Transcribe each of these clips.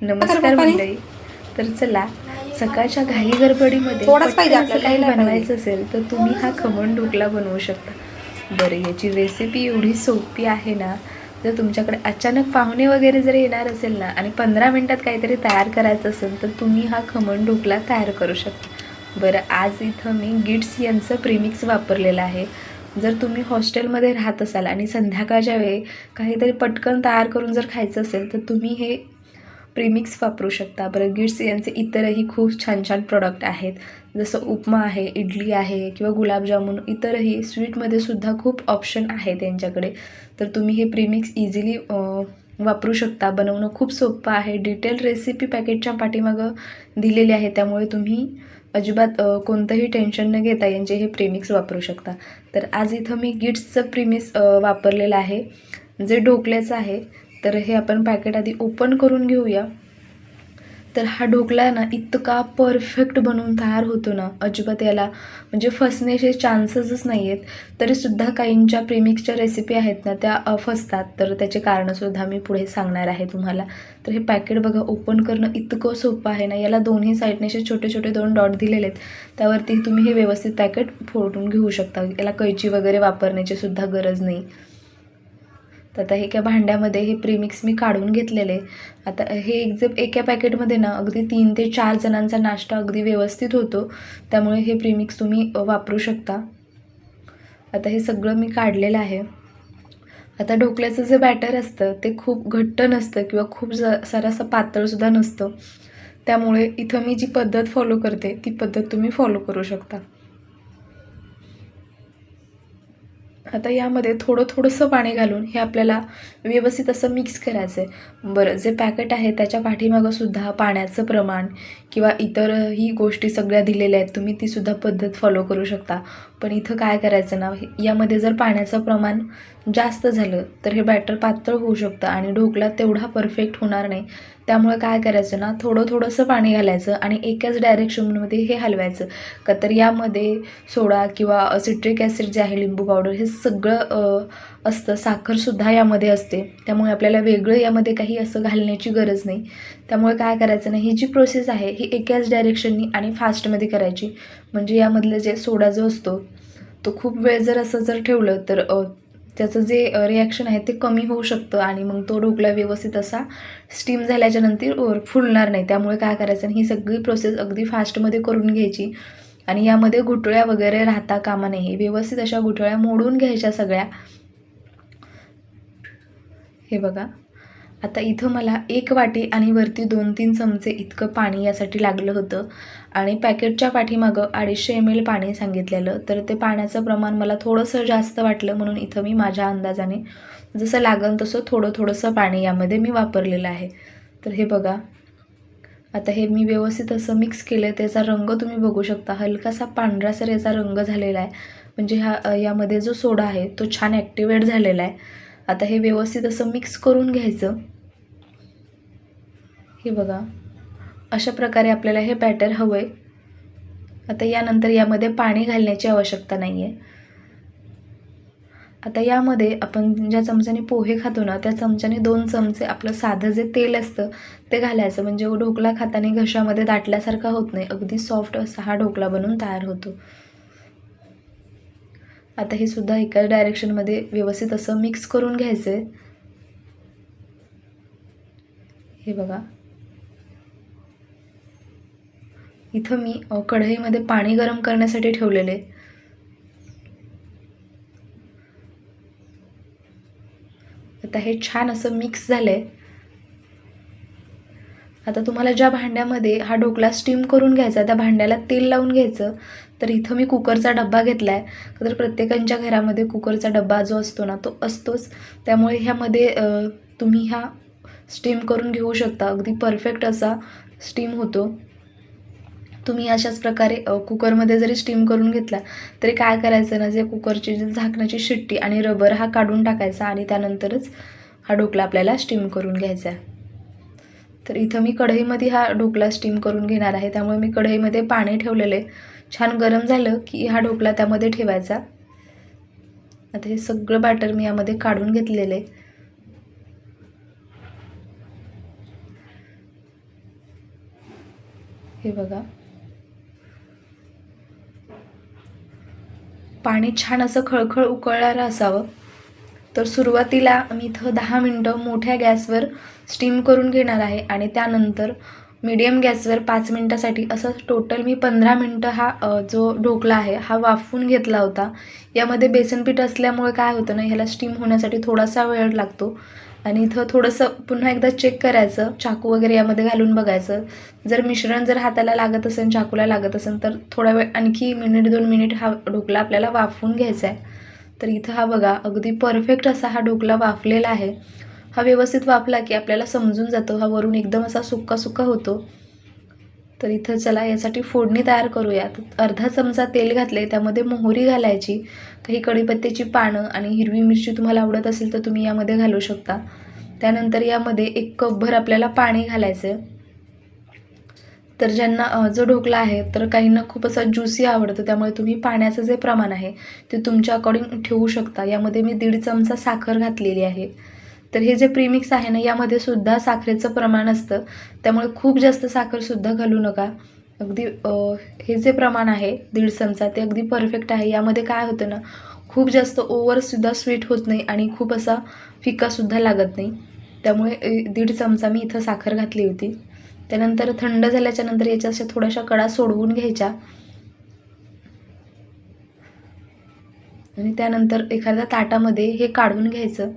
नमस्कार? मंडळी. तर चला सकाळच्या घाई गडबडीमध्ये थोडाच पाहिजे पटकन असं आपल्याला, काही बनवायचं असेल तर तुम्ही हा खमण ढोकला बनवू शकता. बरं याची रेसिपी एवढी सोपी आहे ना जर तुमच्याकडे अचानक पाहुणे वगैरे जर येणार असेल ना आणि पंधरा मिनटात काहीतरी तयार करायचं असेल तर तुम्ही हा खमण ढोकला तयार करू शकता. बरं आज इथं मी गिट्स यांचं प्रीमिक्स वापरलेलं आहे. जर तुम्ही हॉस्टेलमध्ये राहत असाल आणि संध्याकाळच्या वेळी काहीतरी पटकन तयार करून जर खायचं असेल तर तुम्ही हे प्रीमिक्स वापरू शकता. बरं यांचे इतरही खूप छान छान प्रॉडक्ट आहेत. जसं उपमा आहे इडली आहे किंवा गुलाबजामुन इतरही स्वीटमध्ये सुद्धा खूप ऑप्शन आहे त्यांच्याकडे तर तुम्ही हे प्रीमिक्स इझिली वापरू शकता. बनवणं खूप सोपं आहे. डिटेल रेसिपी पॅकेटच्या पाठीमागं दिलेली आहे. त्यामुळे तुम्ही अजिबात कोणतंही टेन्शन न घेता यांचे हे प्रीमिक्स वापरू शकता. तर आज इथं मी गिट्सचं प्रीमिक्स वापरलेलं आहे. जे ढोकल्याचं आहे तर हे आपण पॅकेट आधी ओपन करून घेऊया. तर हा ढोकला ना इतका परफेक्ट बनवून तयार होतो ना अजिबात याला म्हणजे फसण्याचे चान्सेसच नाही आहेत तरीसुद्धा काहींच्या प्रेमिक्सच्या रेसिपी आहेत ना त्या फसतात. तर त्याचे कारणंसुद्धा मी पुढे सांगणार आहे तुम्हाला. तर हे पॅकेट बघा ओपन करणं इतकं सोपं आहे ना याला दोन्ही साईडने असे छोटे छोटे दोन डॉट दिलेले आहेत. त्यावरती तुम्ही हे व्यवस्थित पॅकेट फोडून घेऊ शकता. याला कैची वगैरे वापरण्याची सुद्धा गरज नाही. तर आता हे एका भांड्यामध्ये हे प्रीमिक्स मी काढून घेतलेले. आता हे एक जे एका पॅकेटमध्ये ना अगदी तीन ते चार जणांचा नाश्ता अगदी व्यवस्थित होतो. त्यामुळे हे प्रीमिक्स तुम्ही वापरू शकता. आता हे सगळं मी काढलेलं आहे. आता ढोकल्याचं जे बॅटर असतं ते खूप घट्ट नसतं किंवा खूप ज सरासं पातळसुद्धा नसतं. त्यामुळे इथं मी जी पद्धत फॉलो करते ती पद्धत तुम्ही फॉलो करू शकता. आता यामध्ये थोडं थोडंसं पाणी घालून हे आपल्याला व्यवस्थित असं मिक्स करायचं आहे बरं जे पॅकेट आहे त्याच्या पाठीमागं सुद्धा पाण्याचं प्रमाण किंवा इतरही गोष्टी सगळ्या दिलेल्या आहेत तुम्ही तीसुद्धा पद्धत फॉलो करू शकता. पण इथं काय करायचं ना यामध्ये जर पाण्याचं प्रमाण जास्त झालं तर हे बॅटर पातळ होऊ शकतं आणि ढोकला तेवढा परफेक्ट होणार नाही. त्यामुळे काय करायचं ना थोडं थोडंसं पाणी घालायचं आणि एकाच डायरेक्शनमध्ये हे हलवायचं. का तर यामध्ये सोडा किंवा सिट्रिक ॲसिड जे आहे लिंबू पावडर हे सगळं असतं. साखरसुद्धा यामध्ये असते. त्यामुळे आपल्याला वेगळं यामध्ये काही असं घालण्याची गरज नाही. त्यामुळे काय करायचं नाही ही जी प्रोसेस आहे ही एकाच डायरेक्शननी आणि फास्टमध्ये करायची. म्हणजे यामधलं जे सोडा जो असतो तो खूप वेळ जर असं जर ठेवलं तर त्याचं जे रिॲक्शन आहे ते कमी होऊ शकतं आणि मग तो ढोकला व्यवस्थित असा स्टीम झाल्याच्यानंतर फुलणार नाही. त्यामुळे काय करायचं आणि ही सगळी प्रोसेस अगदी फास्टमध्ये करून घ्यायची आणि यामध्ये घुटळ्या वगैरे राहता कामा नाही व्यवस्थित अशा घुटळ्या मोडून घ्यायच्या सगळ्या. हे बघा. आता इथं मला एक वाटी आणि वरती दोन तीन चमचे इतकं पाणी यासाठी लागलं होतं. आणि पॅकेटच्या पाठीमागं अडीचशे एम एल पाणी सांगितलेलं. तर ते पाण्याचं प्रमाण मला थोडंसं जास्त वाटलं म्हणून इथं मी माझ्या अंदाजाने जसं लागन तसं थोडं थोडंसं पाणी यामध्ये मी वापरलेलं आहे. तर हे बघा. आता हे मी व्यवस्थित असं मिक्स केलं त्याचा रंग तुम्ही बघू शकता. हलकासा पांढरासर याचा रंग झालेला आहे. म्हणजे हा यामध्ये जो सोडा आहे तो छान ॲक्टिवेट झालेला आहे. आता हे व्यवस्थित असं मिक्स करून घ्यायचं. हे बघा. अशा प्रकारे आपल्याला हे बॅटर हवं आहे आता यानंतर यामध्ये पाणी घालण्याची आवश्यकता नाही आहे आता यामध्ये आपण ज्या चमच्याने पोहे खातो ना त्या चमच्याने दोन चमचे आपलं साधं जे तेल असतं ते घालायचं. म्हणजे ढोकला खाताना घशामध्ये दाटल्यासारखा होत नाही. अगदी सॉफ्ट असा हा ढोकला बनून तयार होतो. आता हे सुद्धा एकाच डायरेक्शनमध्ये व्यवस्थित असं मिक्स करून घ्यायचं आहे हे बघा. इथं मी कढईमध्ये पाणी गरम करण्यासाठी ठेवलेले. आता हे छान असं मिक्स झालं आहे आता तुम्हाला ज्या भांड्यामध्ये हा ढोकला स्टीम करून घ्यायचा त्या भांड्याला तेल लावून घ्यायचं. तर इथं मी कुकरचा डब्बा घेतला आहे तर प्रत्येकांच्या घरामध्ये कुकरचा डब्बा जो असतो ना तो असतोच. त्यामुळे ह्यामध्ये तुम्ही हा स्टीम करून घेऊ शकता. अगदी परफेक्ट असा स्टीम होतो. तुम्ही अशाच प्रकारे कुकरमध्ये जरी स्टीम करून घेतला तरी काय करायचं ना जे कुकरची जी झाकण्याची शिट्टी आणि रबर हा काढून टाकायचा आणि त्यानंतरच हा ढोकला आपल्याला स्टीम करून घ्यायचा आहे. तर इथं मी कढईमध्ये हा ढोकला स्टीम करून घेणार आहे. त्यामुळे मी कढईमध्ये पाणी ठेवलेले छान गरम झालं की हा ढोकला त्यामध्ये ठेवायचा. आता हे सगळं बॅटर मी यामध्ये काढून घेतलेलं आहे. हे बघा. पाणी छान असं खळखळ उकळणारं असावं. तर सुरुवातीला मी इथं दहा मिनटं मोठ्या गॅसवर स्टीम करून घेणार आहे आणि त्यानंतर मीडियम गॅसवर पाच मिनटासाठी असं टोटल मी पंधरा मिनटं हा जो ढोकला आहे हा वाफवून घेतला होता. यामध्ये बेसन पीठ असल्यामुळे काय होतं ना ह्याला स्टीम होण्यासाठी थोडासा वेळ लागतो. आणि इथं थोडंसं पुन्हा एकदा चेक करायचं चाकू वगैरे यामध्ये घालून बघायचं. जर मिश्रण जर हाताला लागत असेल चाकूला लागत असेल तर थोडा वेळ आणखी मिनिट दोन मिनिट हा ढोकला आपल्याला वाफवून घ्यायचा आहे. तर इथं हा बघा अगदी परफेक्ट असा हा ढोकला वाफलेला आहे. हा व्यवस्थित वाफला की आपल्याला समजून जातो हा वरून एकदम असा सुक्का सुक्का होतो. तर इथं चला यासाठी फोडणी तयार करूया अर्धा चमचा तेल घातले त्यामध्ये मोहरी घालायची. काही कढीपत्त्याची पानं आणि हिरवी मिरची तुम्हाला आवडत असेल तर तुम्ही यामध्ये घालू शकता. त्यानंतर यामध्ये एक कपभर आपल्याला पाणी घालायचं आहे तर ज्यांना जो ढोकला आहे तर काहींना खूप असा ज्युसी आवडतं. त्यामुळे तुम्ही पाण्याचं जे प्रमाण आहे ते तुमच्या अकॉर्डिंग ठेवू शकता. यामध्ये मी दीड चमचा साखर घातलेली आहे. तर हे जे प्रीमिक्स आहे ना यामध्ये सुद्धा साखरेचं प्रमाण असतं. त्यामुळे खूप जास्त साखरसुद्धा घालू नका. अगदी हे जे प्रमाण आहे दीड चमचा ते अगदी परफेक्ट आहे. यामध्ये काय होतं ना खूप जास्त ओव्हरसुद्धा स्वीट होत नाही आणि खूप असा फिकासुद्धा लागत नाही. त्यामुळे दीड चमचा मी इथं साखर घातली होती. त्यानंतर थंड झाल्याच्यानंतर याच्या अशा थोड्याशा कडा सोडवून घ्यायच्या. आणि त्यानंतर एखाद्या ताटामध्ये हे काढून घ्यायचं.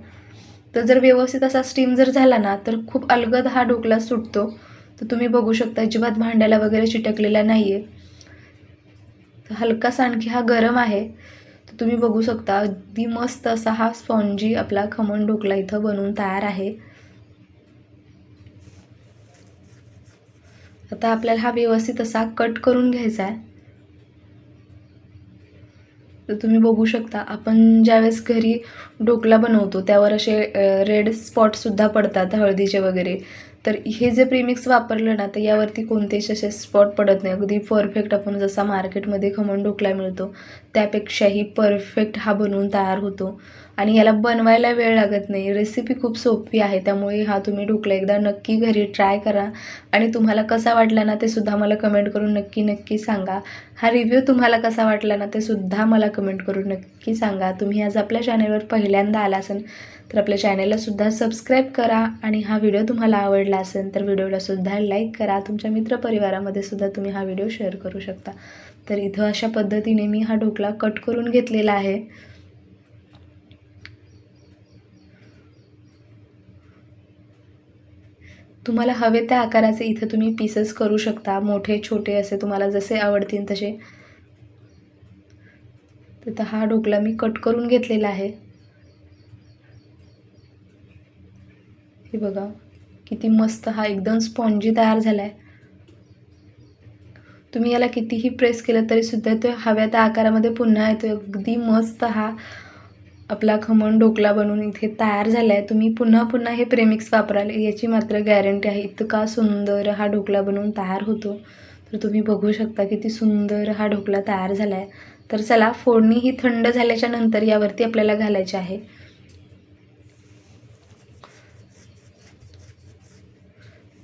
तर जर व्यवस्थित असा स्टीम जर झाला ना तर खूप अलगद हा ढोकला सुटतो. तर तुम्ही बघू शकता अजिबात भांड्याला वगैरे चिटकलेला नाही आहे हलकासा आणखी हा गरम आहे. तर तुम्ही बघू शकता अगदी मस्त असा हा स्पॉन्जी आपला खमण ढोकला इथं बनवून तयार आहे. आता आपल्याला हा व्यवस्थित असा कट करून घ्यायचा आहे. तर तुम्ही बघू शकता आपण ज्यावेळेस घरी ढोकला बनवतो त्यावर असे रेड स्पॉटसुद्धा पडतात हळदीचे वगैरे. तर हे जे प्रीमिक्स वापरलं ना तर यावरती कोणतेच असे स्पॉट पडत नाही. अगदी परफेक्ट आपण जसा मार्केटमध्ये खमण ढोकला मिळतो त्यापेक्षाही परफेक्ट हा बनवून तयार होतो. आणि याला बनवायला वेळ लागत नाही. रेसिपी खूप सोपी आहे त्यामुळे हा तुम्ही ढोकला एकदा नक्की घरी ट्राय करा. आणि तुम्हाला कसा वाटला ना ते सुद्धा मला कमेंट करून नक्की नक्की सांगा. हा रिव्ह्यू तुम्हाला कसा वाटला ना ते सुद्धा मला कमेंट करून नक्की सांगा. तुम्ही आज आपल्या चॅनेलवर पहिल्यांदा आला असेल तर आपल्या चॅनेललासुद्धा सबस्क्राईब करा. आणि हा व्हिडिओ तुम्हाला आवडला असेल तर व्हिडिओलासुद्धा लाईक करा. तुमच्या मित्रपरिवारामध्ये सुद्धा तुम्ही हा व्हिडिओ शेअर करू शकता. तर इथं अशा पद्धतीने मी हा ढोकला कट करून घेतलेला आहे. तुम्हाला हवे त्या आकाराचे इथं तुम्ही पीसेस करू शकता. मोठे छोटे असे तुम्हाला जसे आवडतील तसे. तर हा ढोकला मी कट करून घेतलेला आहे. हे बघा किती मस्त हा एकदम स्पॉन्जी तयार झाला आहे तुम्ही याला कितीही प्रेस केलं तरी सुद्धा तो हव्या त्या आकारामध्ये पुन्हा येतो अगदी मस्त हा आपला खमण ढोकला बनवून इथे तयार झाला आहे तुम्ही पुन्हा पुन्हा हे प्रेमिक्स वापराल याची मात्र गॅरंटी आहे. इतका सुंदर हा ढोकला बनवून तयार होतो. तर तुम्ही बघू शकता किती सुंदर हा ढोकला तयार झाला आहे तर चला फोडणी ही थंड झाल्याच्यानंतर यावरती आपल्याला घालायची आहे.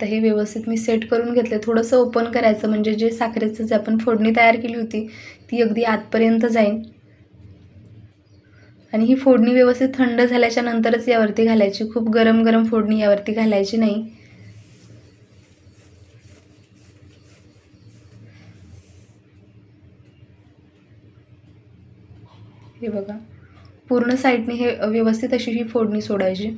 तर हे व्यवस्थित मी सेट करून घेतलं थोडंसं ओपन करायचं म्हणजे जे साखरेचं जे आपण फोडणी तयार केली होती ती अगदी आतपर्यंत जाईल. आणि ही फोडणी व्यवस्थित थंड झाल्याच्या नंतरच यावरती घालायची. खूप गरम गरम फोडणी यावरती घालायची नाही. हे बघा. पूर्ण साईडने हे व्यवस्थित अशी ही फोडणी सोडायची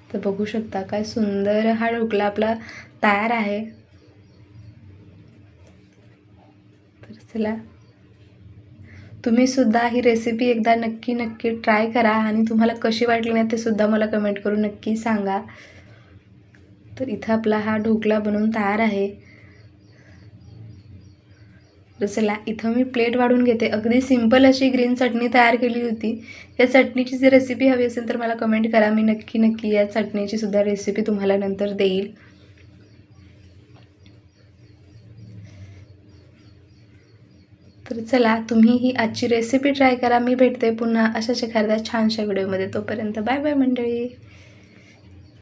तर बघू शकता काय सुंदर हा ढोकला आपला तयार आहे. तर चला. तुम्ही सुद्धा ही रेसिपी एकदा नक्की नक्की ट्राय करा आणि तुम्हाला कशी वाटली ना ते सुद्धा मला कमेंट करून नक्की सांगा. तर इथं आपला हा ढोकला बनवून तयार आहे. तर चला इथं मी प्लेट वाढून घेते. अगदी सिंपल अशी ग्रीन चटणी तयार केली होती. या चटणीची जी रेसिपी हवी असेल तर मला कमेंट करा. मी नक्की नक्की या चटणीची सुद्धा रेसिपी तुम्हाला नंतर देईल. तर चला तुम्ही ही आजची रेसिपी ट्राय करा. मी भेटते पुन्हा अशाच एखाद्या छानशा व्हिडिओमध्ये तोपर्यंत बाय बाय मंडळी.